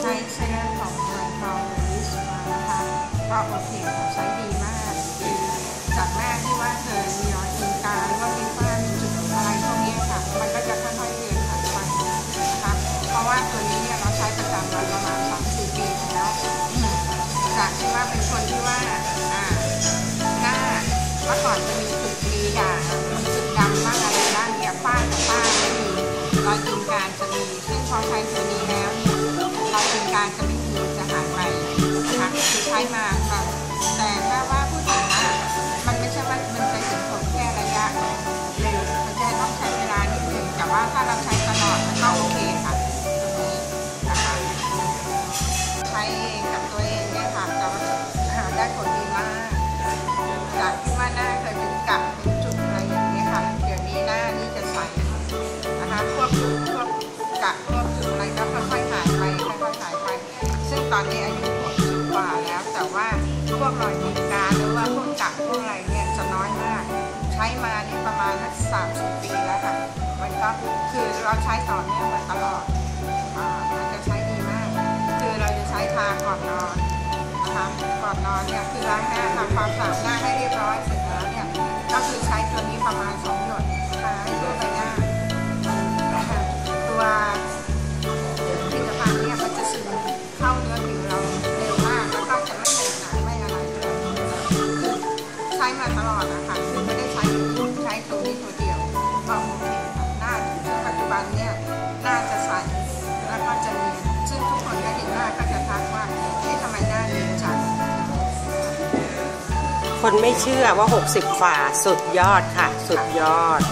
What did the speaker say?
ใช้ใช้ของหน่วยฟองวิชมานะคะก็โอเคใช้ดีมาก จากแรกที่ว่าเคยมีรอยตีนกาหรือว่ามีฝ้ามีจุดอะไรพวกนี้ค่ะ มันก็จะค่อยๆเลือนหายไปนะคะ เพราะว่าตันี้เขาใช้ประจำมาประมาณสามสี่ปีแล้ว จากที่ว่าเป็นคนที่ว่า ใช้ตัวนี้แล้วเรอยตีนการจะไม่มีจะหายไปนะคะคือใช้มาค่ะแต่ถ้าว่าพูดถึงว่ามันไม่ใช่ว่ามันจะเห็นผลแค่ระยะเร็วมันจะต้องใช้เวลานิดนึงแต่ว่าถ้าเราใช้ตลอดมันก็โอเคค่ะตรงนี้นะคะใช้เองกับตัวเองเนี่ยค่ะแต่ว่าหาได้ผลดีมากจากที่ว่าหน้าเคยเป็นกัดเป็นจุดอะไรอย่างเงี้ยค่ะเดี๋ยวนี้หน้านี่จะใสนะคะพวกจุดพวกกัดพวก ตอนนี้อายุ60กว่าแล้ว แต่ว่าพวกรอยตีนกาหรือว่าพวกจักพวกอะไรเนี่ยจะน้อยมาก ใช้มานี่ประมาณสักสามสิบปีแล้วค่ะ มันก็คือเราใช้ต่อเนื่องมาตลอดอ่ามันจะใช้ดีมาก คือเราจะใช้ทาก่อนนอนนะคะก่อนนอนเนี่ยคือล้างหน้าทำความสะอาดหน้าให้ มาตลอดนะคะคือไม่ได้ใช้ใช้ตัวนี้ตัวเดียวก็โอเคค่ะหน้าปัจจุบันเนี่ยหน้าจะใสแล้วก็จะเนียนซึ่งทุกคนก็เห็นหน้าก็จะทักว่าเอ๊ะทำไมหน้าเนียนจังคนไม่เชื่อว่า 60 ฝ่าสุดยอดค่ะ สุดยอด